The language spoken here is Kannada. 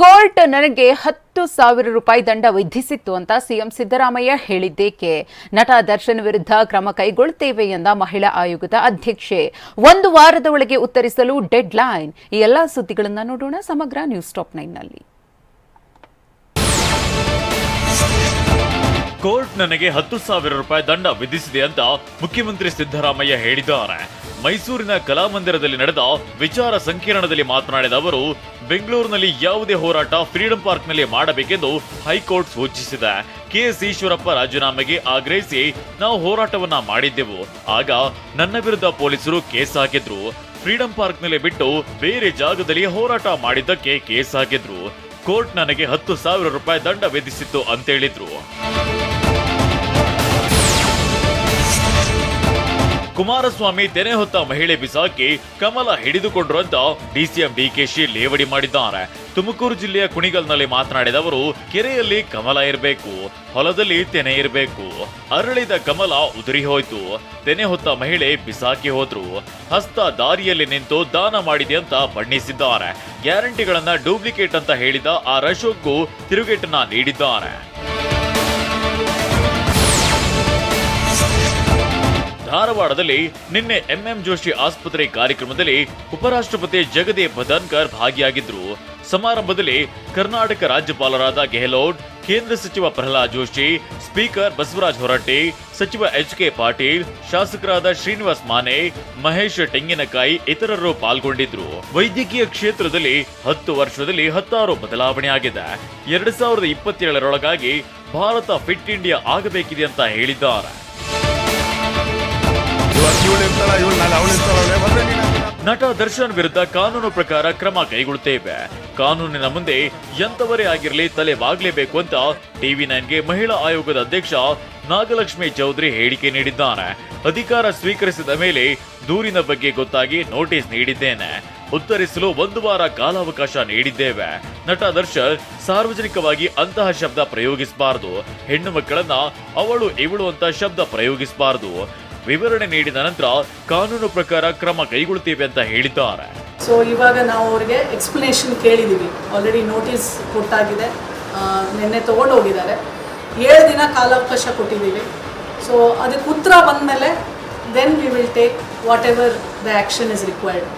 ಕೋರ್ಟ್ ನನಗೆ ಹತ್ತು ಸಾವಿರ ರೂಪಾಯಿ ದಂಡ ವಿಧಿಸಿತ್ತು ಅಂತ ಸಿಎಂ ಸಿದ್ದರಾಮಯ್ಯ ಹೇಳಿದ್ದೇಕೆ? ನಟ ದರ್ಶನ್ ವಿರುದ್ಧ ಕ್ರಮ ಕೈಗೊಳ್ಳುತ್ತೇವೆ ಎಂದ ಮಹಿಳಾ ಆಯೋಗದ ಅಧ್ಯಕ್ಷೆ. ಒಂದು ವಾರದ ಒಳಗೆ ಉತ್ತರಿಸಲು ಡೆಡ್ ಲೈನ್ ಈ ಎಲ್ಲಾ ಸುದ್ದಿಗಳನ್ನು ನೋಡೋಣ ಸಮಗ್ರ ನ್ಯೂಸ್ ಟಾಪ್ ನೈನ್ನಲ್ಲಿ. ಕೋರ್ಟ್ ನನಗೆ ಹತ್ತು ಸಾವಿರ ರೂಪಾಯಿ ದಂಡ ವಿಧಿಸಿದೆ ಅಂತ ಮುಖ್ಯಮಂತ್ರಿ ಸಿದ್ದರಾಮಯ್ಯ ಹೇಳಿದ್ದಾರೆ. ಮೈಸೂರಿನ ಕಲಾಮಂದಿರದಲ್ಲಿ ನಡೆದ ವಿಚಾರ ಸಂಕಿರಣದಲ್ಲಿ ಮಾತನಾಡಿದ ಅವರು, ಬೆಂಗಳೂರಿನಲ್ಲಿ ಯಾವುದೇ ಹೋರಾಟ ಫ್ರೀಡಂ ಪಾರ್ಕ್ನಲ್ಲಿ ಮಾಡಬೇಕೆಂದು ಹೈಕೋರ್ಟ್ ಸೂಚಿಸಿದೆ. ಕೆಎಸ್ ಈಶ್ವರಪ್ಪ ರಾಜೀನಾಮೆಗೆ ಆಗ್ರಹಿಸಿ ನಾವು ಹೋರಾಟವನ್ನ ಮಾಡಿದ್ದೆವು. ಆಗ ನನ್ನ ವಿರುದ್ಧ ಪೊಲೀಸರು ಕೇಸ್ ಹಾಕಿದ್ರು. ಫ್ರೀಡಂ ಪಾರ್ಕ್ನಲ್ಲಿ ಬಿಟ್ಟು ಬೇರೆ ಜಾಗದಲ್ಲಿ ಹೋರಾಟ ಮಾಡಿದ್ದಕ್ಕೆ ಕೇಸ್ ಹಾಕಿದ್ರು. ಕೋರ್ಟ್ ನನಗೆ ಹತ್ತು ಸಾವಿರ ರೂಪಾಯಿ ದಂಡ ವಿಧಿಸಿತ್ತು ಅಂತೇಳಿದ್ರು ಕುಮಾರಸ್ವಾಮಿ ತೆನೆ ಹೊತ್ತ ಮಹಿಳೆ ಬಿಸಾಕಿ ಕಮಲ ಹಿಡಿದುಕೊಂಡ್ರು ಅಂತ ಡಿಸಿಎಂ ಡಿಕೆಶಿ ಲೇವಡಿ ಮಾಡಿದ್ದಾರೆ. ತುಮಕೂರು ಜಿಲ್ಲೆಯ ಕುಣಿಗಲ್ನಲ್ಲಿ ಮಾತನಾಡಿದ ಅವರು, ಕೆರೆಯಲ್ಲಿ ಕಮಲ ಇರಬೇಕು, ಹೊಲದಲ್ಲಿ ತೆನೆ ಇರಬೇಕು. ಅರಳಿದ ಕಮಲ ಉದುರಿ ಹೋಯ್ತು. ತೆನೆ ಹೊತ್ತ ಮಹಿಳೆ ಬಿಸಾಕಿ ಹೋದ್ರು. ಹಸ್ತ ದಾರಿಯಲ್ಲಿ ನಿಂತು ದಾನ ಮಾಡಿದೆ ಅಂತ ಬಣ್ಣಿಸಿದ್ದಾರೆ. ಗ್ಯಾರಂಟಿಗಳನ್ನ ಡೂಪ್ಲಿಕೇಟ್ ಅಂತ ಹೇಳಿದ ಆ ಅಶೋಕ್ಗೂ ತಿರುಗೇಟನ್ನ ನೀಡಿದ್ದಾರೆ. ಧಾರವಾಡದಲ್ಲಿ ನಿನ್ನೆ ಎಂಎಂ ಜೋಶಿ ಆಸ್ಪತ್ರೆ ಕಾರ್ಯಕ್ರಮದಲ್ಲಿ ಉಪರಾಷ್ಟ್ರಪತಿ ಜಗದೀಪ್ ಧನ್ಕರ್ ಭಾಗಿಯಾಗಿದ್ರು. ಸಮಾರಂಭದಲ್ಲಿ ಕರ್ನಾಟಕ ರಾಜ್ಯಪಾಲರಾದ ಗೆಹ್ಲೋಟ್, ಕೇಂದ್ರ ಸಚಿವ ಪ್ರಹ್ಲಾದ್ ಜೋಶಿ, ಸ್ಪೀಕರ್ ಬಸವರಾಜ ಹೊರಟ್ಟಿ, ಸಚಿವ ಎಚ್ ಕೆ ಪಾಟೀಲ್, ಶಾಸಕರಾದ ಶ್ರೀನಿವಾಸ್ ಮಾನೆ, ಮಹೇಶ್ ತೆಂಗಿನಕಾಯಿ ಇತರರು ಪಾಲ್ಗೊಂಡಿದ್ರು. ವೈದ್ಯಕೀಯ ಕ್ಷೇತ್ರದಲ್ಲಿ ಹತ್ತು ವರ್ಷದಲ್ಲಿ ಹತ್ತಾರು ಬದಲಾವಣೆ ಆಗಿದೆ ಎರಡ್ ಸಾವಿರದ ಇಪ್ಪತ್ತೇಳರೊಳಗಾಗಿ ಭಾರತ ಫಿಟ್ ಇಂಡಿಯಾ ಆಗಬೇಕಿದೆ ಅಂತ ಹೇಳಿದ್ದಾರೆ. ನಟ ದರ್ಶನ್ ವಿರುದ್ಧ ಕಾನೂನು ಪ್ರಕಾರ ಕ್ರಮ ಕೈಗೊಳ್ಳುತ್ತೇವೆ ಕಾನೂನಿನ ಮುಂದೆ ಎಂತವರೇ ಆಗಿರಲಿ ತಲೆ ಬಾಗ್ಲೇಬೇಕು ಅಂತ ಟಿವಿ ನೈನ್ಗೆ ಮಹಿಳಾ ಆಯೋಗದ ಅಧ್ಯಕ್ಷ ನಾಗಲಕ್ಷ್ಮಿ ಚೌಧರಿ ಹೇಳಿಕೆ ನೀಡಿದ್ದಾರೆ ಅಧಿಕಾರ ಸ್ವೀಕರಿಸಿದ ಮೇಲೆ ದೂರಿನ ಬಗ್ಗೆ ಗೊತ್ತಾಗಿ ನೋಟಿಸ್ ನೀಡಿದ್ದೇನೆ. ಉತ್ತರಿಸಲು ಒಂದು ವಾರ ಕಾಲಾವಕಾಶ ನೀಡಿದ್ದೇವೆ. ನಟ ದರ್ಶನ್ ಸಾರ್ವಜನಿಕವಾಗಿ ಅಂತಹ ಶಬ್ದ ಪ್ರಯೋಗಿಸಬಾರದು. ಹೆಣ್ಣು ಮಕ್ಕಳನ್ನ ಅವಳು ಇವಳು ಅಂತ ಶಬ್ದ ಪ್ರಯೋಗಿಸಬಾರದು. ವಿವರಣೆ ನೀಡಿದ ನಂತರ ಕಾನೂನು ಪ್ರಕಾರ ಕ್ರಮ ಕೈಗೊಳ್ಳುತ್ತೇವೆ ಅಂತ ಹೇಳಿದ್ದಾರೆ. ಸೊ ಇವಾಗ ನಾವು ಅವರಿಗೆ ಎಕ್ಸ್ಪ್ಲನೇಷನ್ ಕೇಳಿದ್ದೀವಿ ಆಲ್ರೆಡಿ ನೋಟಿಸ್ ಕೊಟ್ಟಾಗಿದೆ. ನಿನ್ನೆ ತೊಗೊಂಡು ಹೋಗಿದ್ದಾರೆ ಏಳು ದಿನ ಕಾಲಾವಕಾಶ ಕೊಟ್ಟಿದ್ದೀವಿ. ಸೊ ಅದಕ್ಕೆ ಉತ್ತರ ಬಂದಮೇಲೆ then we will take whatever the action is required